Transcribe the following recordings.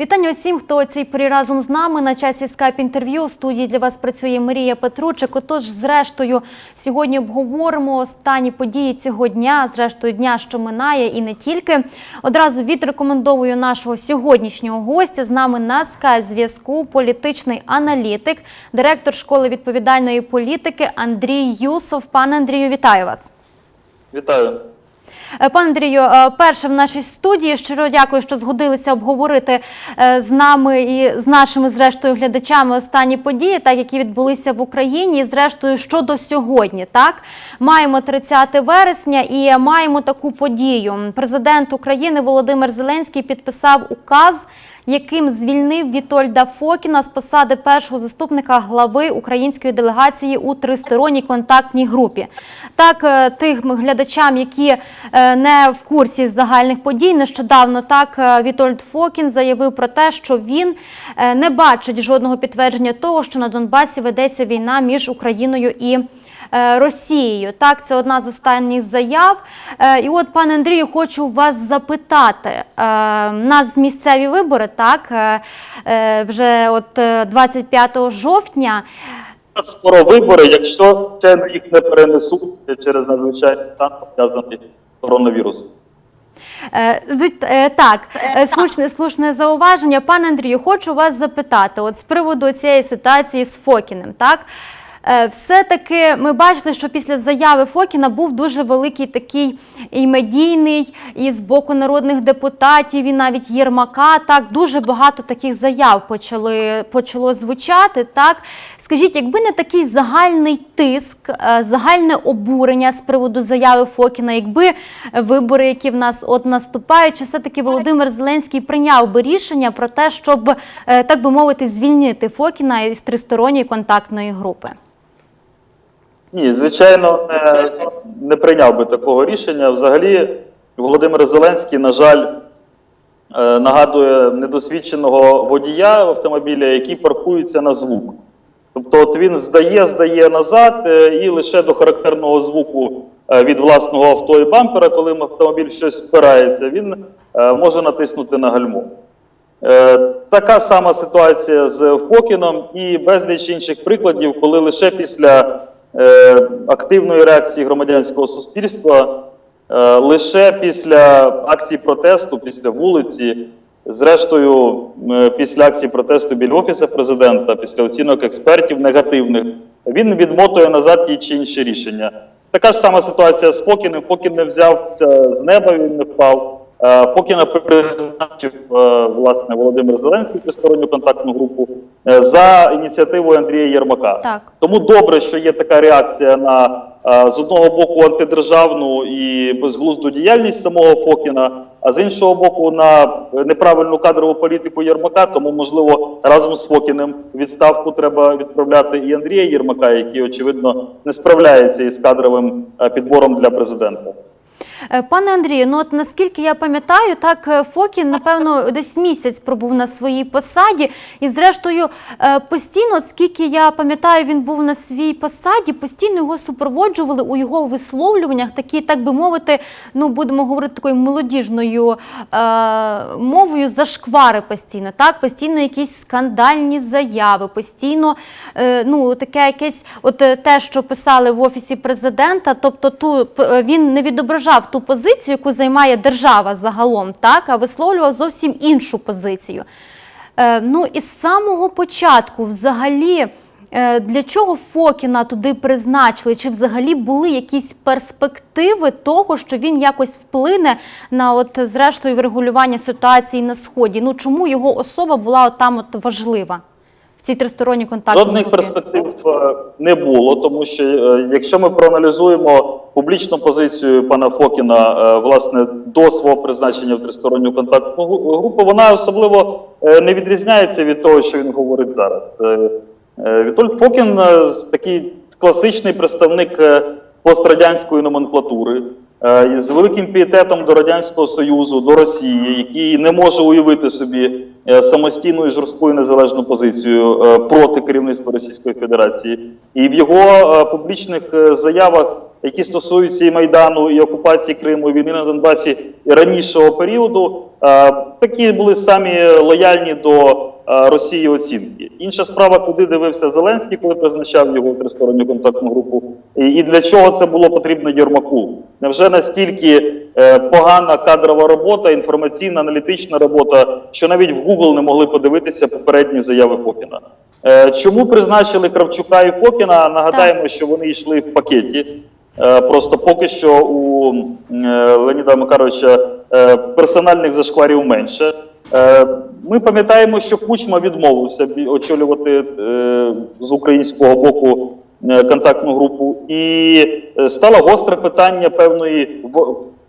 Вітання усім, хто цій порі разом з нами на часі скайп інтерв'ю. В студії для вас працює Марія Петручик. Отож, зрештою, сьогодні обговоримо останні події цього дня, зрештою дня, що минає, і не тільки. Одразу відрекомендовую нашого сьогоднішнього гостя. З нами на скайп зв'язку політичний аналітик, директор школи відповідальної політики Андрій Юсов. Пане Андрію, вітаю вас. Вітаю. Е, Пане Андрію, е, перше в нашій студії щиро дякую, що згодилися обговорити е, з нами і з нашими зрештою глядачами останні події, так які відбулися в Україні. І зрештою щодо сьогодні, так маємо 30 вересня і маємо таку подію. Президент України Володимир Зеленський підписав указ. Яким звільнив Вітольда Фокіна з посади першого заступника глави української делегації у тристоронній контактній групі. Так, е, тим глядачам, які е, не в курсі загальних подій, нещодавно так е, Вітольд Фокін заявив про те, що він не бачить жодного підтвердження того, що на Донбасі ведеться війна між Україною і. Е, Росією, так, це одна з останніх заяв. Е, І от, пане Андрію, хочу вас запитати. Е, У нас місцеві вибори, так, е, е, вже от е, 25 жовтня. Скоро вибори, якщо ще їх не перенесуть через надзвичайний стан, пов'язаний коронавірусом. Е, з- е, Так, е, слушне, слушне зауваження. Пане Андрію, хочу вас запитати, от з приводу цієї ситуації з Фокіним, так? Е, Все-таки ми бачили, що після заяви Фокіна був дуже великий такий і медійний, і з боку народних депутатів, і навіть Єрмака. Так, дуже багато таких заяв почали, почало звучати. Так, скажіть, якби не такий загальний тиск, е, загальне обурення з приводу заяви Фокіна, якби вибори, які в нас от наступають, чи все-таки Володимир Зеленський прийняв би рішення про те, щоб е, так би мовити, звільнити Фокіна із тристоронньої контактної групи? Ні, звичайно, не, не прийняв би такого рішення. Взагалі, Володимир Зеленський, на жаль, е, нагадує недосвідченого водія автомобіля, який паркується на звук. Тобто, от він здає, здає назад, е, і лише до характерного звуку е, від власного авто і бампера, коли автомобіль щось впирається, він може натиснути на гальмо. Е, Така сама ситуація з Фокіном і безліч інших прикладів, коли лише після активної реакції громадянського суспільства, е, лише після акції протесту, після вулиці, зрештою, е, після акції протесту біля офісу президента, після оцінок експертів негативних, він відмотує назад ті чи інші рішення. Така ж сама ситуація з Фокіним. Фокін не взяв з неба, він не впав. Е, Фокіна призначив е, власне Володимир Зеленський тристоронню контактну групу е, за ініціативою Андрія Єрмака. Так. Тому добре, що є така реакція на з одного боку антидержавну і безглузду діяльність самого Фокіна, а з іншого боку на неправильну кадрову політику Єрмака. Тому можливо разом з Фокіним відставку треба відправляти і Андрія Єрмака, який очевидно не справляється із кадровим підбором для президента. Е, Пане Андрію, ну от наскільки я пам'ятаю, так е, Фокін, напевно, десь місяць пробув на своїй посаді, і зрештою е, постійно, от скільки я пам'ятаю, він був на своїй посаді, постійно його супроводжували у його висловлюваннях, такі, так би мовити, ну будемо говорити такою молодіжною е, мовою, зашквари постійно, так, постійно якісь скандальні заяви, постійно е, ну таке якесь, от те, що писали в офісі президента, тобто ту він не відображав ту позицію, яку займає держава загалом, так, а висловлював зовсім іншу позицію. Е, ну і з самого початку, взагалі, е, для чого Фокіна туди призначили? Чи взагалі були якісь перспективи того, що він якось вплине на от зрештою врегулювання ситуації на сході? Ну чому його особа була от там от важлива цій тристоронній контактній Жодних перспектив е, не було, тому що е, якщо ми проаналізуємо публічну позицію пана Фокіна, е, власне, до свого призначення в тристоронню контактну групу, вона особливо не відрізняється від того, що він говорить зараз. Вітольд Фокін такий класичний представник пострадянської номенклатури. Е, Із великим пієтетом до Радянського Союзу, до Росії, який не може уявити собі е, самостійну і жорстку і незалежну позицію е, проти керівництва Російської Федерації. І в його публічних заявах, які стосуються і Майдану, і окупації Криму, і війни на Донбасі і ранішого періоду, Е, Такі були самі лояльні до е, Росії оцінки. Інша справа, куди дивився Зеленський, коли призначав його в тристоронню контактну групу, і, для чого це було потрібно Єрмаку? Невже настільки е, погана кадрова робота, інформаційна аналітична робота, що навіть в Google не могли подивитися попередні заяви Фокіна? Е, Чому призначили Кравчука і Фокіна? Нагадаємо, що вони йшли в пакеті. Е, Просто поки що у е, Леоніда Макаровича е, персональних зашкварів менше. Ми пам'ятаємо, що Кучма відмовився очолювати з українського боку контактну групу, і стало гостре питання певної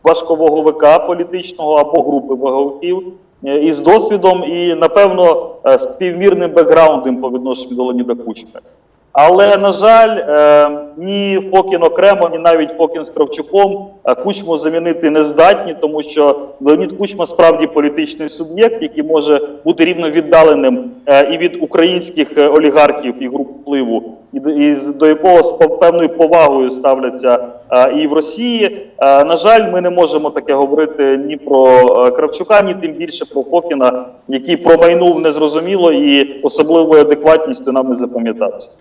важковаговика політичного або групи ваговиків із досвідом і, напевно, співмірним бекграундом по відношенню до Леоніда Кучми. Але на жаль, е, ні Фокін окремо, ні навіть Фокін з Кравчуком е, Кучму замінити не здатні, тому що Леонід Кучма справді політичний суб'єкт, який може бути рівно віддаленим е, і від українських олігархів і груп впливу, і до, якого з певною повагою ставляться і в Росії. На жаль, ми не можемо таке говорити ні про Кравчука, ні тим більше про Фокіна, який промайнув незрозуміло і особливою адекватністю нам не запам'ятався.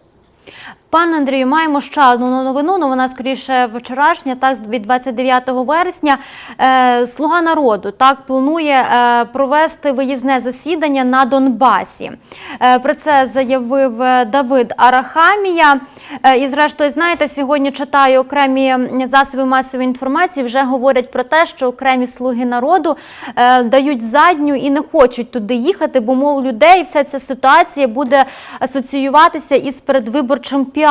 Пане Андрію, маємо ще одну новину. Ну вона скоріше вчорашня, так від 29 вересня. Е, Слуга народу так планує е, провести виїзне засідання на Донбасі. Е, про це заявив Давид Арахамія. І, зрештою, знаєте, сьогодні читаю окремі засоби масової інформації. Вже говорять про те, що окремі слуги народу дають задню і не хочуть туди їхати, бо мов людей вся ця ситуація буде асоціюватися із передвиборчим піаром.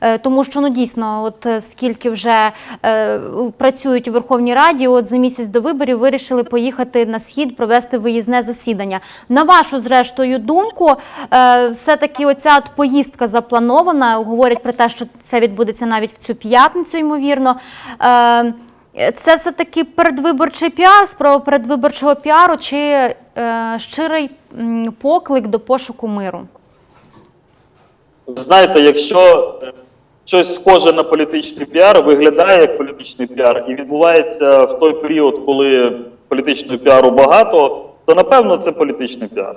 Е, тому що ну дійсно, от е, скільки вже е, працюють у Верховній Раді, от за місяць до виборів вирішили поїхати на схід, провести виїзне засідання. На вашу зрештою думку, е, все-таки оця от поїздка запланована. Говорять про те, що це відбудеться навіть в цю п'ятницю, ймовірно. Це все-таки передвиборчий піар, справа передвиборчого піару чи щирий поклик до пошуку миру? Знаєте, якщо е, щось схоже на політичний піар, виглядає як політичний піар і відбувається в той період, коли політичного піару багато, то напевно це політичний піар.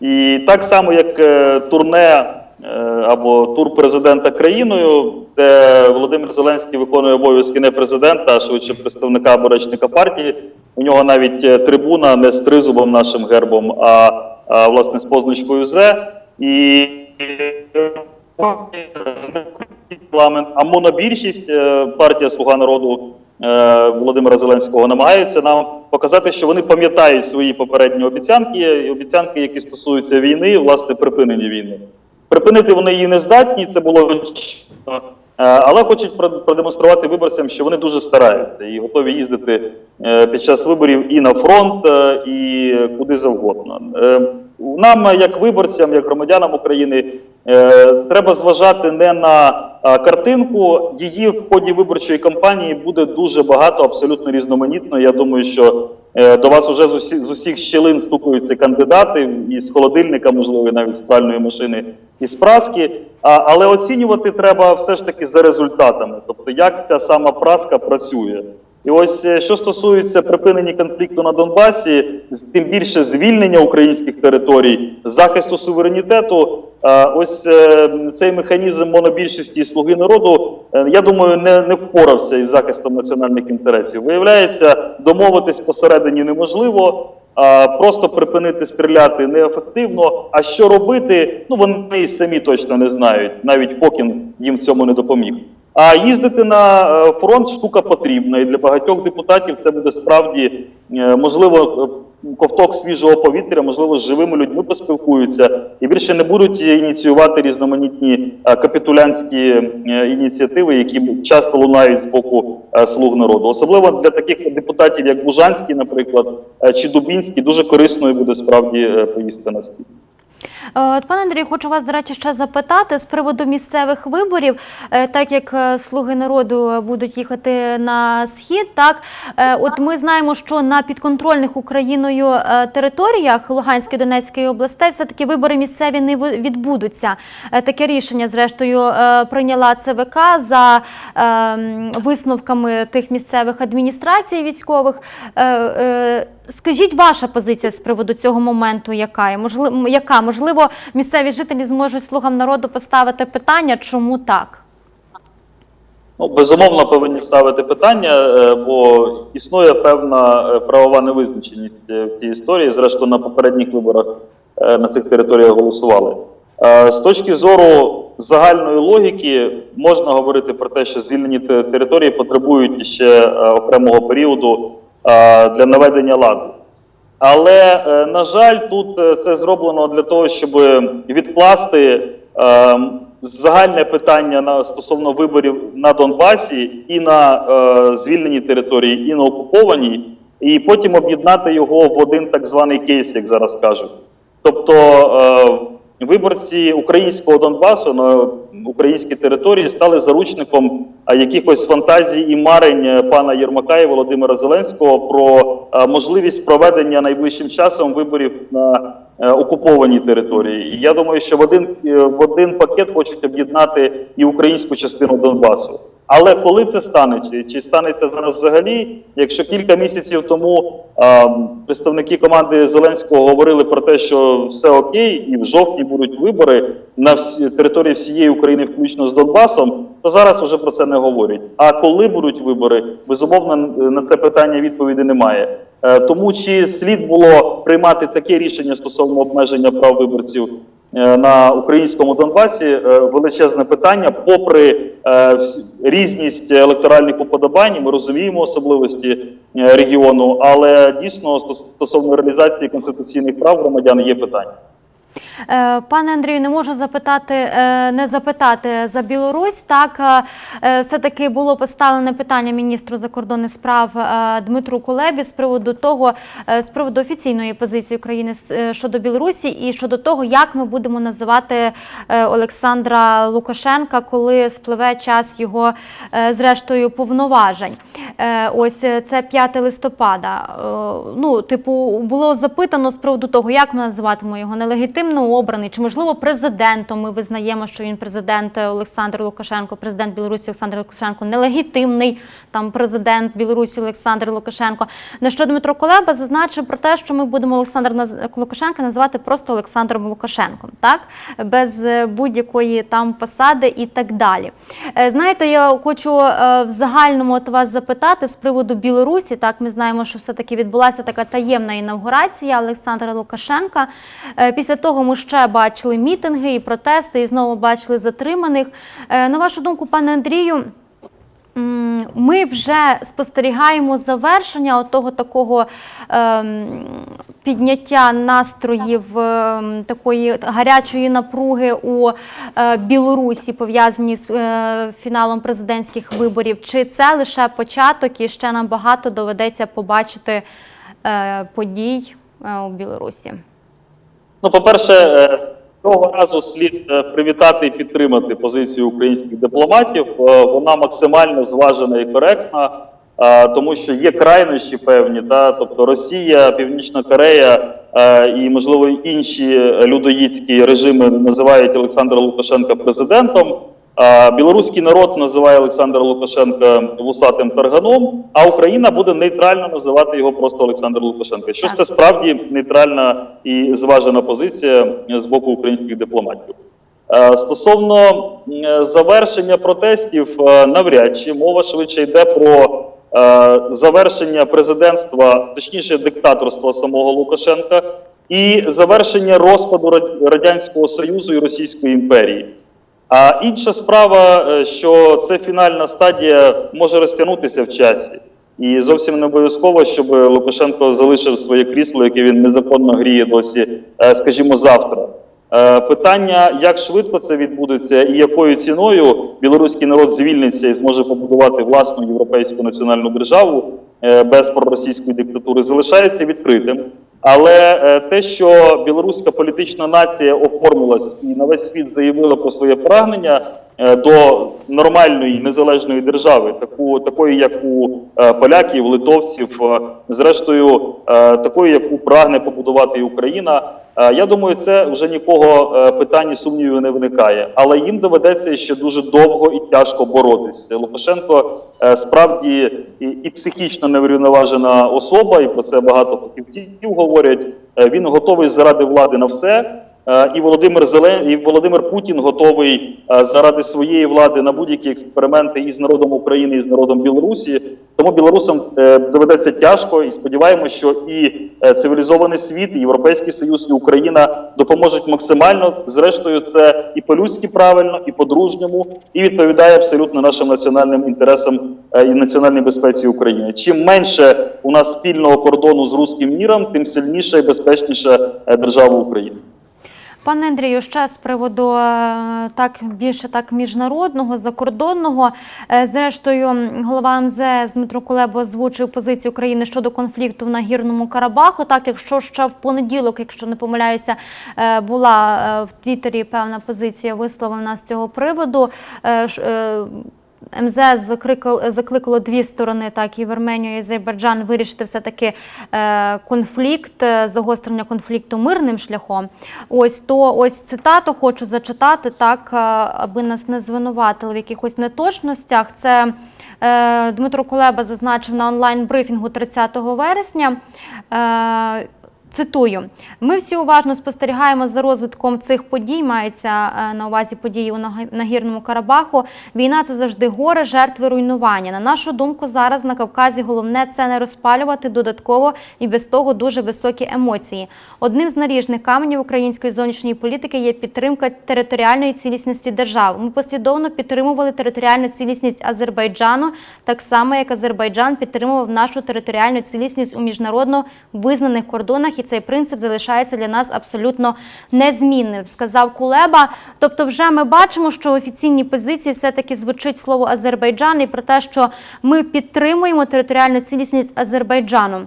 І так само, як е, турне е, або тур президента країною, де Володимир Зеленський виконує обов'язки не президента, а швидше представника або речника партії. У нього навіть трибуна не з тризубом нашим гербом, а, а власне з позначкою З. І парламент, а монобільшість е, партія Слуга народу е, Володимира Зеленського намагаються нам показати, що вони пам'ятають свої попередні обіцянки, і обіцянки, які стосуються війни, власне, припинення війни. Припинити вони її не здатні, це було. Е, але хочуть про- продемонструвати виборцям, що вони дуже стараються і готові їздити під час виборів і на фронт, і куди завгодно. Нам, як виборцям, як громадянам України, е, треба зважати не на картинку. Її в ході виборчої кампанії буде дуже багато, абсолютно різноманітно. Я думаю, що е, до вас уже з усіх, щілин стукаються кандидати і з холодильника, можливо, навіть з пральної машини і з праски. Але оцінювати треба все ж таки за результатами, тобто як ця сама праска працює. І ось е, що стосується припинення конфлікту на Донбасі, тим більше звільнення українських територій, захисту суверенітету, е, ось е, цей механізм монобільшості і слуги народу, я думаю, не, не впорався із захистом національних інтересів. Виявляється, домовитись посередині неможливо. Просто припинити стріляти неефективно. А що робити? Ну вони і самі точно не знають. Навіть Покін їм цьому не допоміг. А їздити на е, фронт штука потрібна, і для багатьох депутатів це буде справді е, можливо ковток свіжого повітря, можливо, з живими людьми поспілкуються і більше не будуть ініціювати різноманітні е, капітулянські е, ініціативи, які часто лунають з боку е, слуг народу. Особливо для таких депутатів, як Бужанський, наприклад, чи Дубінський, дуже корисною буде справді поїсти на схід. Е, пане Андрію, хочу вас, до речі, ще запитати з приводу місцевих виборів, Е, так як е, слуги народу будуть їхати на схід. Так, от ми знаємо, що на підконтрольних Україною територіях Луганської Донецької областей все-таки вибори місцеві не відбудуться. Таке рішення, зрештою, прийняла ЦВК за висновками тих місцевих адміністрацій військових. Скажіть ваша позиція з приводу цього моменту, яка? Можливо, яка? Можливо, місцеві жителі зможуть слугам народу поставити питання, чому так? Ну, безумовно, повинні ставити питання, е, бо існує певна е, правова невизначеність е, в цій історії. Зрештою, на попередніх виборах на цих територіях голосували. З точки зору загальної логіки, можна говорити про те, що звільнені території потребують ще окремого періоду для наведення ладу. Але, е, на жаль, тут е, це зроблено для того, щоб відкласти е, загальне питання стосовно виборів на Донбасі і на е, звільненій території, і на окупованій, і потім об'єднати його в один так званий кейс, як зараз кажуть. Тобто е, виборці українського Донбасу на українській території стали заручником якихось фантазій і марень е, пана Єрмака і Володимира Зеленського про е, можливість проведення найближчим часом виборів на е, окупованій території. І я думаю, що в один, в один пакет хочуть об'єднати і українську частину Донбасу. Але коли це станеться, чи станеться зараз взагалі, якщо кілька місяців тому е, представники команди Зеленського говорили про те, що все окей, і в жовтні будуть вибори на всі території всієї України, включно з Донбасом, то зараз вже про це не говорять. А коли будуть вибори, безумовно на це питання відповіді немає. Е, Тому чи слід було приймати таке рішення стосовно обмеження прав виборців на українському Донбасі е, величезне питання, попри е, різність електоральних уподобань, ми розуміємо особливості е, регіону, але дійсно стос- стосовно реалізації конституційних прав громадян є питання. Е, Пане Андрію, не можу запитати, е, не запитати за Білорусь. Так е, все-таки було поставлене питання міністру закордонних справ Дмитру Кулебі з приводу того, з приводу офіційної позиції України щодо Білорусі і щодо того, як ми будемо називати Олександра Лукашенка, коли спливе час його зрештою повноважень. Ось це 5 листопада. Ну, типу, було запитано з приводу того, як ми називатимемо його нелегітимно обраний, чи можливо президентом. Ми визнаємо, що він президент Олександр Лукашенко, президент Білорусі Олександр Лукашенко, нелегітимний там президент Білорусі Олександр Лукашенко. На що Дмитро Колеба зазначив про те, що ми будемо Олександра Лукашенка називати просто Олександром Лукашенком, так без е, будь-якої там посади і так далі. Е, Знаєте, я хочу е, в загальному от вас запитати з приводу Білорусі. Так, ми знаємо, що все-таки відбулася така таємна інавгурація Олександра Лукашенка. Після того ми ще бачили мітинги і протести, і знову бачили затриманих. Е, На вашу думку, пане Андрію. Ми вже спостерігаємо завершення того такого ем, підняття настроїв ем, такої гарячої напруги у е, Білорусі, пов'язані з е, фіналом президентських виборів. Чи це лише початок і ще нам багато доведеться побачити подій у Білорусі? Ну, по-перше, е, цього разу слід е, привітати і підтримати позицію українських дипломатів. Е, Вона максимально зважена і коректна, тому що є крайнощі певні, та тобто Росія, Північна Корея і можливо інші людоїдські режими називають Олександра Лукашенка президентом. А білоруський народ називає Олександра Лукашенка вусатим тарганом, а Україна буде нейтрально називати його просто Олександр Лукашенко. Що ж це справді нейтральна і зважена позиція з боку українських дипломатів. Е, Стосовно е, завершення протестів, е, навряд чи мова швидше йде про е, завершення президентства, точніше диктаторства самого Лукашенка, і завершення розпаду Рад- радянського союзу і Російської імперії. А інша справа, е, що це фінальна стадія може розтягнутися в часі. І зовсім не обов'язково, щоб Лукашенко залишив своє крісло, яке він незаконно гріє досі, е, скажімо, завтра. Е, Питання, як швидко це відбудеться і якою ціною білоруський народ звільниться і зможе побудувати власну європейську національну державу без проросійської диктатури, залишається відкритим. Але е, те, що білоруська політична нація оформилась і на весь світ заявила про своє прагнення е, до нормальної незалежної держави, таку такої, як у е, поляків, литовців, зрештою, такої, яку прагне побудувати і Україна. Е, Я думаю, це вже нікого е, питань і сумнівів не виникає, але їм доведеться ще дуже довго і тяжко боротися. Лукашенко е, справді і, психічно неврівноважена особа, і про це багато фахівців говорять. Він готовий заради влади на все. Е, І Володимир Зелен... і Володимир Путін готовий е, заради своєї влади на будь-які експерименти і з народом України, і з народом Білорусі. Тому білорусам е, доведеться тяжко, і сподіваємося, що і цивілізований світ, і Європейський Союз, і Україна допоможуть максимально. Зрештою, це і по-людськи правильно, і по-дружньому, і відповідає абсолютно нашим національним інтересам і національній безпеці України. Чим менше у нас спільного кордону з руським міром, тим сильніша і безпечніша держава України. Пане Андрію, ще з приводу е, так більше так міжнародного, закордонного. Е, Зрештою, голова МЗС Дмитро Кулеба озвучив позицію України щодо конфлікту в Нагірному Карабаху. Так, якщо ще в понеділок, якщо не помиляюся, е, була в Твіттері певна позиція висловлена з цього приводу. МЗС закликало, дві сторони, так і Вірменію, і Азербайджан, вирішити все-таки е, конфлікт, е, загострення конфлікту мирним шляхом. Ось то ось цитату хочу зачитати, так, е, аби нас не звинуватили в якихось неточностях. Це Дмитро Кулеба зазначив на онлайн-брифінгу 30 вересня. Цитую: ми всі уважно спостерігаємо за розвитком цих подій. Мається е, на увазі події у Нагірному Карабаху. Війна це завжди горе, жертви руйнування. На нашу думку, зараз на Кавказі головне це не розпалювати додатково і без того дуже високі емоції. Одним з наріжних каменів української зовнішньої політики є підтримка територіальної цілісності держав. Ми послідовно підтримували територіальну цілісність Азербайджану, так само як Азербайджан підтримував нашу територіальну цілісність у міжнародно визнаних кордонах, і цей принцип залишається для нас абсолютно незмінним, сказав Кулеба. Тобто, вже ми бачимо, що в офіційній позиції все-таки звучить слово Азербайджан і про те, що ми підтримуємо територіальну цілісність Азербайджану.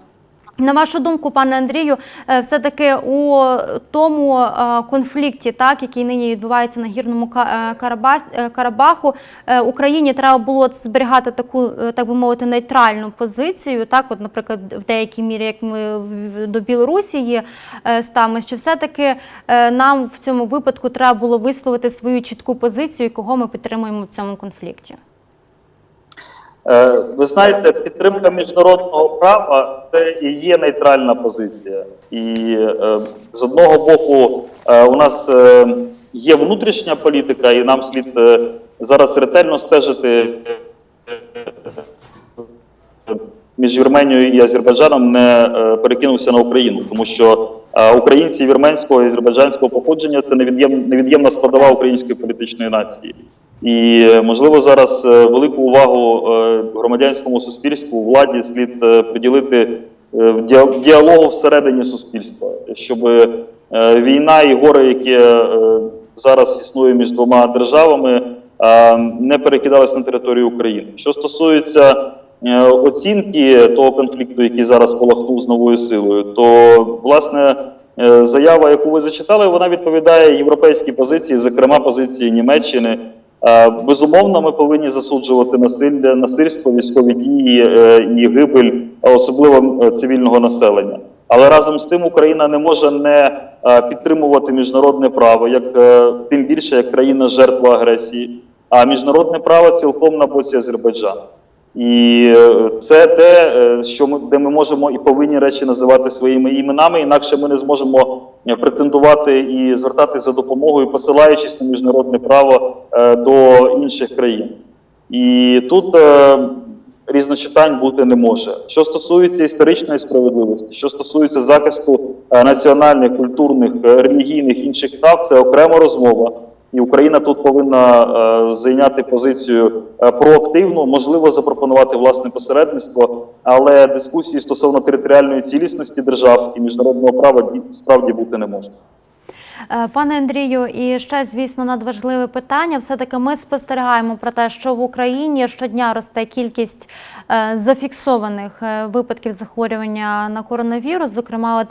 На вашу думку, пане Андрію, е, все-таки у тому е, конфлікті, так який нині відбувається на гірному е, Карабаху, Україні треба було зберігати таку, так би мовити, нейтральну позицію. Так, от, наприклад, в деякій мірі, як ми до Білорусі є е, що все-таки нам в цьому випадку треба було висловити свою чітку позицію, кого ми підтримуємо в цьому конфлікті. Е, Ви знаєте, підтримка міжнародного права це і є нейтральна позиція. І е, з одного боку, е, у нас є внутрішня політика, і нам слід зараз ретельно стежити між Вірменією і Азербайджаном не перекинувся на Україну, тому що українці вірменського і азербайджанського походження це невід'єм- невід'ємна складова української політичної нації. І е, можливо зараз е, велику увагу е, громадянському суспільству владі слід приділити діалогу всередині суспільства, щоб війна і горе, яке е, зараз існує між двома державами, не перекидалися на територію України. Що стосується оцінки того конфлікту, який зараз полахнув з новою силою, то власне. Заява, яку ви зачитали, вона відповідає європейській позиції, зокрема позиції Німеччини. Е, Безумовно, ми повинні засуджувати насилля, насильство, військові дії е, і гибель, а особливо е, цивільного населення. Але разом з тим Україна не може не підтримувати міжнародне право, як тим більше як країна жертва агресії. А міжнародне право цілком на боці Азербайджану. І це те, що ми де ми можемо і повинні речі називати своїми іменами, інакше ми не зможемо претендувати і звертатися за допомогою, посилаючись на міжнародне право е, до інших країн. І тут е, різночитань бути не може. Що стосується історичної справедливості, що стосується захисту е, національних, культурних, е, релігійних інших прав, це окрема розмова. І Україна тут повинна е, зайняти позицію е, проактивну, можливо, запропонувати власне посередництво, але дискусії стосовно територіальної цілісності держав і міжнародного права ді- справді бути не може. Е, Пане Андрію, і ще, звісно, надважливе питання. Все-таки ми спостерігаємо про те, що в Україні щодня росте кількість е, зафіксованих е, випадків захворювання на коронавірус. Зокрема, от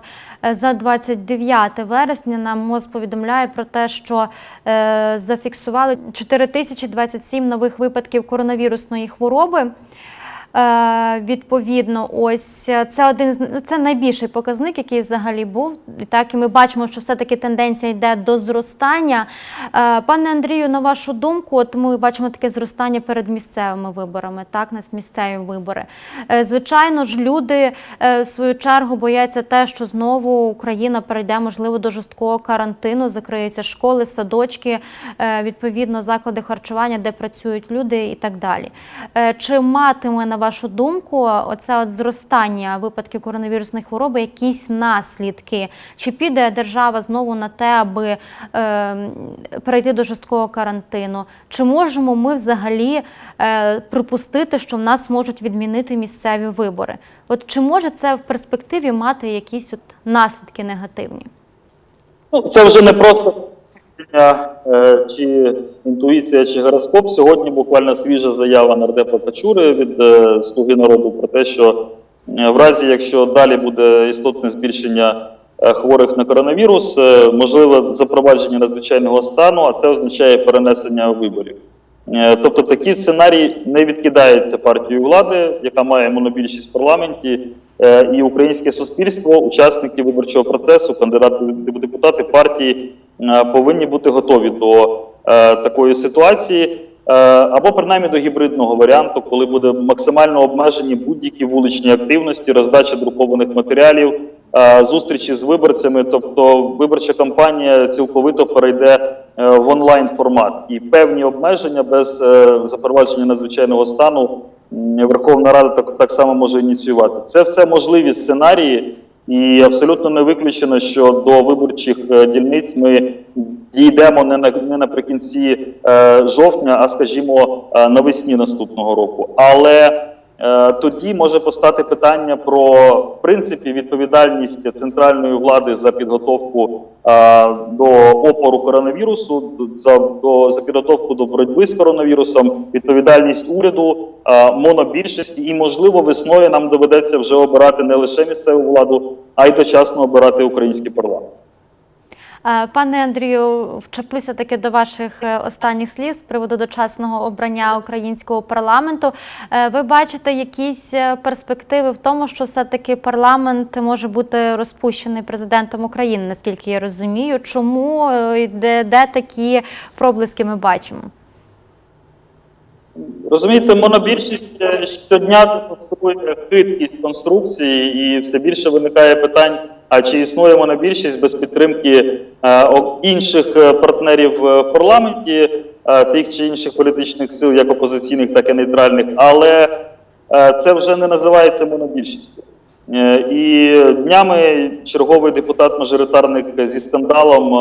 за 29 вересня нам МОЗ повідомляє про те, що зафіксували 4027 нових випадків коронавірусної хвороби. Е, відповідно, ось е, це один ну, це найбільший показник, який взагалі був. Так і ми бачимо, що все-таки тенденція йде до зростання. Е, пане Андрію, на вашу думку, от ми бачимо таке зростання перед місцевими виборами, так, на місцеві вибори. Звичайно ж, люди в свою чергу бояться те, що знову Україна перейде, можливо, до жорсткого карантину, закриються школи, садочки, відповідно, заклади харчування, де працюють люди і так далі. Чи матиме, на вашу думку, оце от зростання випадків коронавірусної хвороби якісь наслідки? Чи піде держава знову на те, аби е, перейти до жорсткого карантину? Чи можемо ми взагалі е, припустити, що в нас можуть відмінити місцеві вибори? От чи може це в перспективі мати якісь от наслідки негативні? Ну, це вже не просто чи інтуїція, чи гороскоп. Сьогодні буквально свіжа заява нардепа Качури від е, Слуги народу про те, що е, в разі, якщо далі буде істотне збільшення е, хворих на коронавірус, е, можливе запровадження надзвичайного стану, а це означає перенесення виборів. Е, Тобто такий сценарій не відкидається партією влади, яка має монобільшість в парламенті, е, і українське суспільство, учасники виборчого процесу, кандидати депутати партії е, повинні бути готові до е, такої ситуації. е, Або принаймні до гібридного варіанту, коли буде максимально обмежені будь-які вуличні активності, роздача друкованих матеріалів, е, зустрічі з виборцями. Тобто виборча кампанія цілковито перейде е, в онлайн формат і певні обмеження без е, запровадження надзвичайного стану Верховна Рада так, так само може ініціювати. Це все можливі сценарії, і абсолютно не виключено, що до виборчих е, дільниць ми дійдемо не на не наприкінці е, жовтня, а скажімо е, навесні наступного року. Але тоді може постати питання про в принципі відповідальність центральної влади за підготовку е, до опору коронавірусу, за до за підготовку до боротьби з коронавірусом, відповідальність уряду, е, монобільшості, і можливо весною нам доведеться вже обирати не лише місцеву владу, а й дочасно обирати український парламент. Е, Пане Андрію, вчеплюся таки до ваших е, останніх слів з приводу дочасного обрання українського парламенту. Е, Ви бачите якісь перспективи в тому, що все-таки парламент може бути розпущений президентом України, наскільки я розумію. Чому де, де такі проблиски ми бачимо? Розумієте, монобільшість е, щодня демонструє хиткість конструкції, і все більше виникає питань: а чи існує монобільшість без підтримки е, інших е, партнерів в парламенті, тих чи інших політичних сил, як опозиційних, так і нейтральних, але це вже не називається монобільшістю. І днями черговий депутат-мажоритарник зі скандалом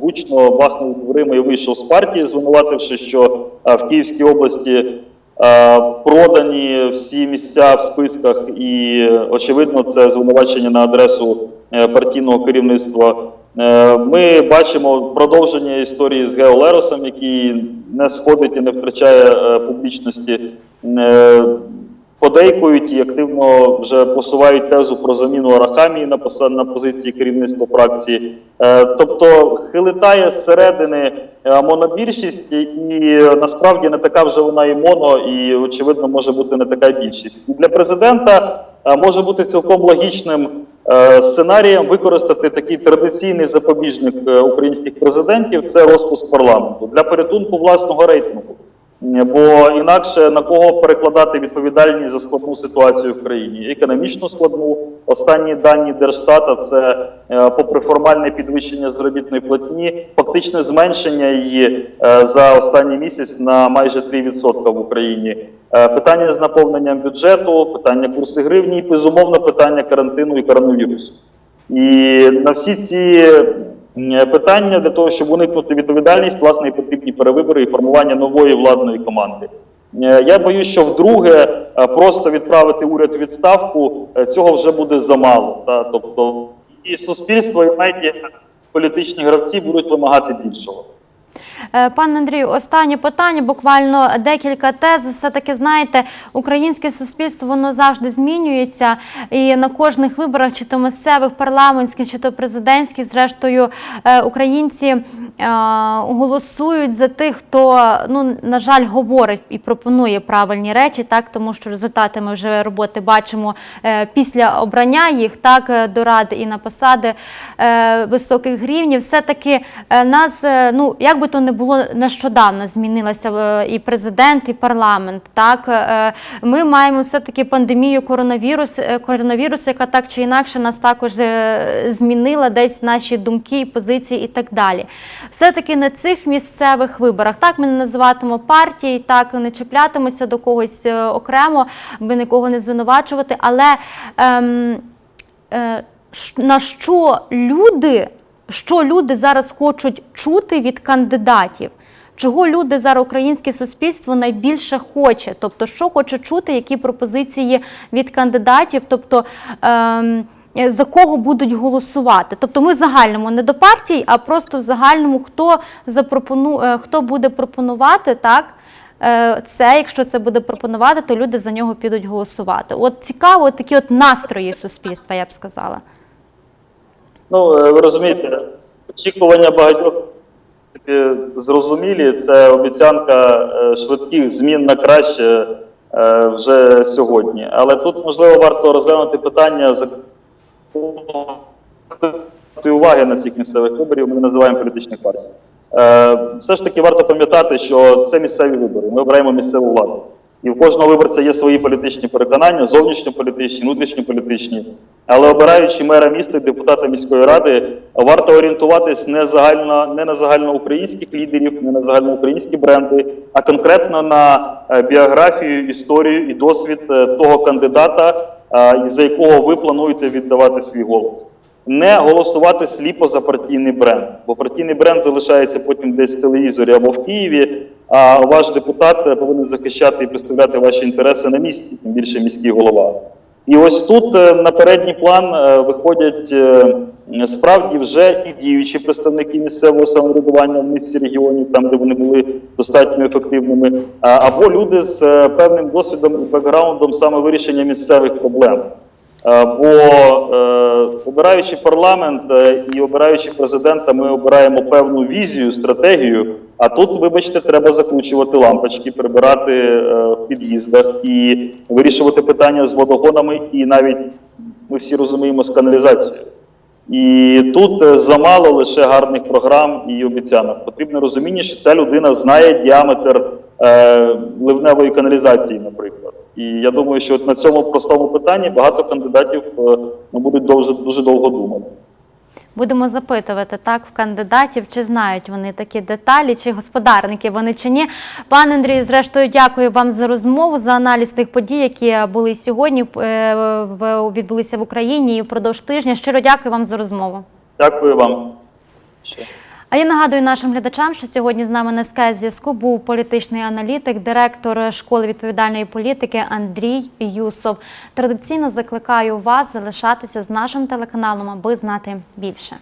гучно бахнув дверима і вийшов з партії, звинувативши, що е, в Київській області е, продані всі місця в списках, і е, очевидно, це звинувачення на адресу партійного керівництва. Ми бачимо продовження історії з Гео Леросом, який не сходить і не втрачає публічності. Подейкують і активно вже посувають тезу про заміну Арахамії на на позиції керівництва фракції. Е, тобто хилитає зсередини е, монобільшість, і насправді не така вже вона і моно, і очевидно може бути не така більшість. Для президента е, може бути цілком логічним сценарієм використати такий традиційний запобіжник українських президентів це розпуск парламенту для порятунку власного рейтингу. Бо інакше на кого перекладати відповідальність за складну ситуацію в країні? Економічно складну. Останні дані Держстата це, е, попри формальне підвищення заробітної платні, фактичне зменшення її е, за останній місяць на майже 3% в Україні. Е, Питання з наповненням бюджету, питання курсу гривні, і безумовно питання карантину і коронавірусу. І на всі ці питання для того, щоб уникнути відповідальність, власне, і потрібні перевибори і формування нової владної команди. Е, Я боюсь, що вдруге е, просто відправити уряд у відставку е, цього вже буде замало. Та? Тобто і суспільство, і медіа, політичні гравці будуть вимагати більшого. Е, Пане Андрію, останнє питання, буквально декілька тез. Все-таки знаєте, українське суспільство воно завжди змінюється, і на кожних виборах, чи то місцевих, парламентських, чи то президентських, зрештою, е, українці е, голосують за тих, хто ну на жаль говорить і пропонує правильні речі, так тому що результати ми вже роботи бачимо після обрання їх, так до ради і на посади високих рівнів. Все таки нас, ну як би то не було нещодавно, змінилася е, і президент, і парламент. Так Е, ми маємо все таки пандемію коронавірус, е, коронавірусу, яка так чи інакше нас також е, змінила десь наші думки, позиції і так далі. Все-таки на цих місцевих виборах, так ми не називатимемо партії, так не чіплятимося до когось е, окремо, аби нікого не звинувачувати, але ем, е, на що люди, що люди зараз хочуть чути від кандидатів? Чого люди зараз українське суспільство найбільше хоче? Тобто, що хоче чути, які пропозиції від кандидатів? Тобто ем, за кого будуть голосувати? Тобто, ми в загальному не до партій, а просто в загальному хто запропону, е, хто буде пропонувати так. е, Це, якщо це буде пропонувати, то люди за нього підуть голосувати. От цікаво, такі от настрої суспільства, я б сказала. Ну, е, ви розумієте, очікування багатьох в зрозумілі. Це обіцянка е, швидких змін на краще е, вже сьогодні. Але тут, можливо, варто розглянути питання за уваги на цих місцевих виборів. Ми називаємо політичних партій. Е, Все ж таки варто пам'ятати, що це місцеві вибори. Ми обираємо місцеву владу. І в кожного виборця є свої політичні переконання, зовнішньополітичні, внутрішньополітичні. Але обираючи мера міста депутата міської ради, варто орієнтуватись не загально не на загальноукраїнських лідерів, не на загальноукраїнські бренди, а конкретно на е, біографію, історію і досвід е, того кандидата, е, за якого ви плануєте віддавати свій голос. Не голосувати сліпо за партійний бренд, бо партійний бренд залишається потім десь в телевізорі або в Києві. А ваш депутат е, повинен захищати і представляти ваші інтереси на місці, тим більше міський голова. І ось тут е, на передній план е, виходять справді вже і діючі представники місцевого самоврядування в місті регіонів, там де вони були достатньо ефективними, або люди з певним досвідом і бекграундом саме вирішення місцевих проблем. Е, Бо е, обираючи парламент е, і обираючи президента, ми обираємо певну візію, стратегію. А тут, вибачте, треба закручувати лампочки, прибирати в під'їздах і вирішувати питання з водогонами, і навіть ми всі розуміємо з каналізацією. І тут замало лише гарних програм і обіцянок. Потрібне розуміння, що ця людина знає діаметр ливневої каналізації, наприклад. І я думаю, що на цьому простому питанні багато кандидатів е, ну, будуть дуже, дуже довго думати. Будемо запитувати так в кандидатів, чи знають вони такі деталі, чи господарники вони чи ні. Пане Андрію, зрештою, дякую вам за розмову, за аналіз тих подій, які були сьогодні, е, в- відбулися в Україні і впродовж тижня. Щиро дякую вам за розмову. Дякую вам. А я нагадую нашим глядачам, що сьогодні з нами на скайп зв'язку був політичний аналітик, директор школи відповідальної політики Андрій Юсов. Традиційно закликаю вас залишатися з нашим телеканалом, аби знати більше.